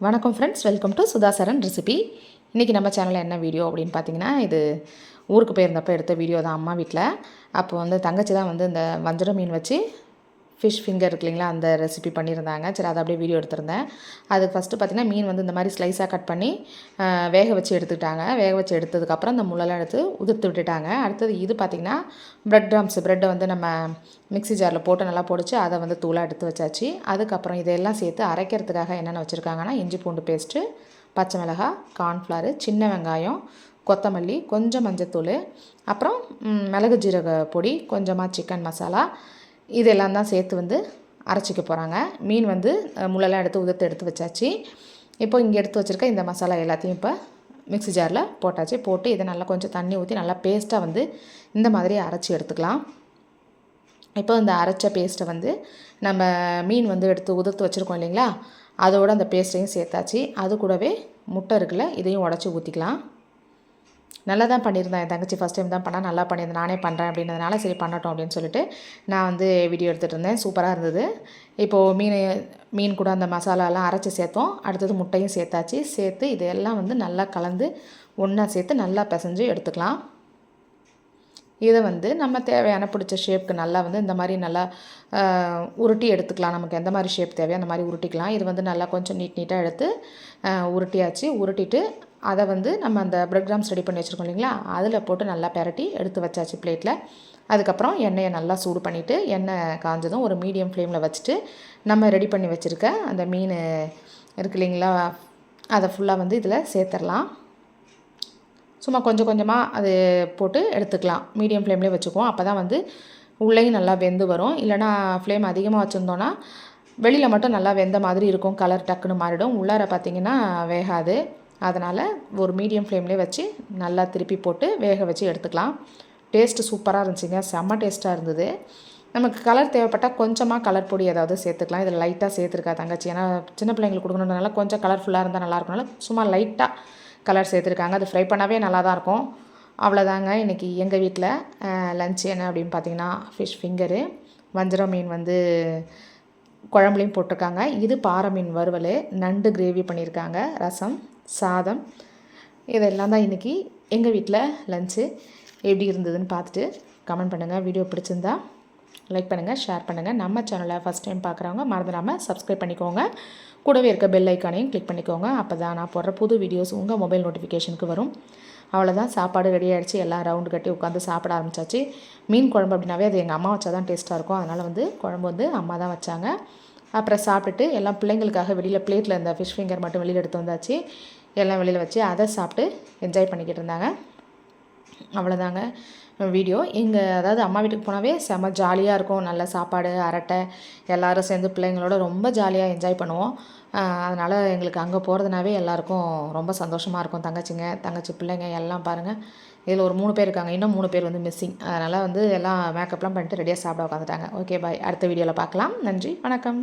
வணக்கம் friends welcome to Sudhasaran recipe இன்றைக்கி நம்ம சேனலில் என்ன வீடியோ அப்படின்னு பார்த்தீங்கன்னா இது ஊருக்கு போயிருந்தப்போ எடுத்த வீடியோ தான் அம்மா வீட்டில் அப்போ வந்து தங்கச்சி தான் வந்து இந்த வஞ்சரம் மீன் வச்சு ஃபிஷ் ஃபிங்கர் இருக்கு இல்லைங்களா அந்த ரெசிபி பண்ணியிருந்தாங்க. சரி அதை அப்படியே வீடியோ எடுத்திருந்தேன். அதுக்கு ஃபஸ்ட்டு பார்த்திங்கன்னா மீன் வந்து இந்த மாதிரி ஸ்லைஸாக கட் பண்ணி வேக வச்சு எடுத்துக்கிட்டாங்க. வேக வச்சு எடுத்ததுக்கப்புறம் அந்த முள்ளெல்லாம் எடுத்து உதிர்த்து விட்டுட்டாங்க. அடுத்தது இது பார்த்திங்கன்னா ப்ரெட் ட்ரம்ஸ் ப்ரெட்டை வந்து நம்ம மிக்ஸி ஜாரில் போட்டு நல்லா பொடிச்சு அதை வந்து தூளாக எடுத்து வச்சாச்சு. அதுக்கப்புறம் இதையெல்லாம் சேர்த்து அரைக்கிறதுக்காக என்னென்ன வச்சுருக்காங்கன்னா இஞ்சி பூண்டு பேஸ்ட்டு பச்சை மிளகாய் கார்ன்ஃப்ளவர் சின்ன வெங்காயம் கொத்தமல்லி கொஞ்சம் மஞ்சத்தூள் அப்புறம் மிளகு ஜீரக பொடி கொஞ்சமாக சிக்கன் மசாலா இதெல்லாம் தான் சேர்த்து வந்து அரைச்சிக்க போகிறாங்க மீன் வந்து முள்ளெல்லாம் எடுத்து உதர்த்து எடுத்து வச்சாச்சு. இப்போ இங்கே எடுத்து வச்சுருக்க இந்த மசாலா எல்லாத்தையும் இப்போ மிக்ஸி ஜாரில் போட்டாச்சு. போட்டு இதை நல்லா கொஞ்சம் தண்ணி ஊற்றி நல்லா பேஸ்ட்டாக வந்து இந்த மாதிரி அரைச்சி எடுத்துக்கலாம். இப்போ இந்த அரைச்ச பேஸ்ட்டை வந்து நம்ம மீன் வந்து எடுத்து உதிர்த்து வச்சுருக்கோம் இல்லைங்களா? அதோட அந்த பேஸ்ட்டையும் சேர்த்தாச்சு. அது கூடவே முட்டை இருக்குல்ல இதையும் உடச்சி ஊற்றிக்கலாம் நல்லா தான் பண்ணியிருந்தேன். என் தங்கச்சி ஃபஸ்ட் டைம் தான் பண்ணால் நல்லா பண்ணியிருந்தேன். நானே பண்ணுறேன் அப்படின்றதுனால சரி பண்ணட்டும் அப்படின்னு சொல்லிட்டு நான் வந்து வீடியோ எடுத்துகிட்டு இருந்தேன். சூப்பராக இருந்தது. இப்போது மீன் மீன் கூட அந்த மசாலாலாம் அரைச்சி சேர்த்தோம். அடுத்தது முட்டையும் சேர்த்தாச்சு. சேர்த்து இதெல்லாம் வந்து நல்லா கலந்து ஒன்றா சேர்த்து நல்லா பிசைஞ்சு எடுத்துக்கலாம். இதை வந்து நம்ம தேவையான பிடிச்ச ஷேப்க்கு நல்லா வந்து இந்த மாதிரி நல்லா உருட்டி எடுத்துக்கலாம் நமக்கு. எந்த மாதிரி ஷேப் தேவையோ அந்த மாதிரி உருட்டிக்கலாம். இது வந்து நல்லா கொஞ்சம் நீட் நீட்டாக எடுத்து உருட்டியாச்சு. உருட்டிட்டு அதை வந்து நம்ம அந்த பிரெட் கிராம்ஸ் ரெடி பண்ணி வச்சுருக்கோம் இல்லைங்களா? அதில் போட்டு நல்லா பெரட்டி எடுத்து வச்சாச்சு பிளேட்டில் அதுக்கப்புறம் எண்ணெயை நல்லா சூடு பண்ணிவிட்டு எண்ணெய் காஞ்சதும் ஒரு மீடியம் ஃப்ளேமில் வச்சுட்டு நம்ம ரெடி பண்ணி வச்சுருக்க அந்த மீன் இருக்கு இல்லைங்களா? அதை ஃபுல்லாக வந்து இதில் சேர்த்துடலாம் சும்மா கொஞ்சம் கொஞ்சமாக அது போட்டு எடுத்துக்கலாம். மீடியம் ஃப்ளேம்லேயே வச்சுக்குவோம். அப்போ தான் வந்து உள்ளேயும் நல்லா வெந்து வரும். இல்லைனா ஃப்ளேம் அதிகமாக வச்சுருந்தோன்னா வெளியில் மட்டும் நல்லா வெந்த மாதிரி இருக்கும். கலர் டக்குன்னு மாறிடும். உள்ளார பார்த்தீங்கன்னா வேகாது. அதனால் ஒரு மீடியம் ஃப்ளேம்லேயே வச்சு நல்லா திருப்பி போட்டு வேக வச்சு எடுத்துக்கலாம். டேஸ்ட்டு சூப்பராக இருந்துச்சுங்க. செம்ம டேஸ்ட்டாக இருந்தது. நமக்கு கலர் தேவைப்பட்டால் கொஞ்சமாக கலர் பொடி ஏதாவது சேர்த்துக்கலாம். இதில் லைட்டாக சேர்த்துருக்கா தங்கச்சி. ஏன்னா சின்ன பிள்ளைங்களுக்கு கொடுக்கணுன்றனால கொஞ்சம் கலர்ஃபுல்லாக இருந்தால் நல்லா சும்மா லைட்டாக கலர் சேர்த்துருக்காங்க. அது ஃப்ரை பண்ணவே நல்லா தான் இருக்கும் அவ்வளோதாங்க இன்றைக்கி எங்கள் வீட்டில் லஞ்ச் என்ன அப்படின்னு பார்த்தீங்கன்னா ஃபிஷ் ஃபிங்கரு வஞ்சரம் மீன் வந்து குழம்புலையும் போட்டிருக்காங்க. இது பாறை மீன் வறுவல் நண்டு கிரேவி பண்ணியிருக்காங்க ரசம் சாதம். இதெல்லாம் தான் இன்றைக்கி எங்கள் வீட்டில் லஞ்சு எப்படி இருந்ததுன்னு பார்த்துட்டு கமெண்ட் பண்ணுங்கள் வீடியோ பிடிச்சிருந்தா லைக் பண்ணுங்கள் ஷேர் பண்ணுங்கள் நம்ம சேனலை ஃபஸ்ட் டைம் பார்க்குறவங்க மறந்துடாமல் சப்ஸ்கிரைப் பண்ணிக்கோங்க. கூடவே இருக்க பெல் ஐக்கானையும் கிளிக் பண்ணிக்கோங்க. அப்போ தான் நான் போடுற புது வீடியோஸ் உங்கள் மொபைல் நோட்டிஃபிகேஷனுக்கு வரும். அவ்வளோதான் சாப்பாடு ரெடி ஆகிடுச்சு எல்லாம் ரவுண்டு கட்டி உட்காந்து சாப்பிட ஆரம்பிச்சாச்சு. மீன் குழம்பு அப்படின்னாவே அது எங்கள் அம்மா வச்சா தான் டேஸ்ட்டாக இருக்கும். அதனால் வந்து குழம்பு வந்து அம்மா தான் வச்சாங்க. அப்புறம் சாப்பிட்டுட்டு எல்லாம் பிள்ளைங்களுக்காக வெளியில் பிளேட்டில் இந்த ஃபிஷ் ஃபிங்கர் மட்டும் வெளியில் எடுத்து வந்தாச்சு. எல்லாம் வெளியில் வச்சு அதை சாப்பிட்டு என்ஜாய் பண்ணிக்கிட்டு இருந்தாங்க. அவ்வளோதாங்க வீடியோ. எங்கள் அதாவது அம்மா வீட்டுக்கு போனாவே செம ஜாலியாக இருக்கும். நல்ல சாப்பாடு அரட்டை எல்லோரும் சேர்ந்து பிள்ளைங்களோட ரொம்ப ஜாலியாக என்ஜாய் பண்ணுவோம். அதனால் எங்களுக்கு அங்கே போகிறதுனாவே எல்லாருக்கும் ரொம்ப சந்தோஷமாக இருக்கும். தங்கச்சிங்க தங்கச்சி பிள்ளைங்க எல்லாம் பாருங்கள் இதில் ஒரு மூணு பேர் இருக்காங்க. இன்னும் மூணு பேர் வந்து மிஸ்ஸிங் அதனால் வந்து எல்லாம் மேக்கப்லாம் பண்ணிட்டு ரெடியாக சாப்பிட உட்காந்துட்டாங்க. ஓகே பாய் அடுத்த வீடியோவில் பார்க்கலாம். நன்றி வணக்கம்.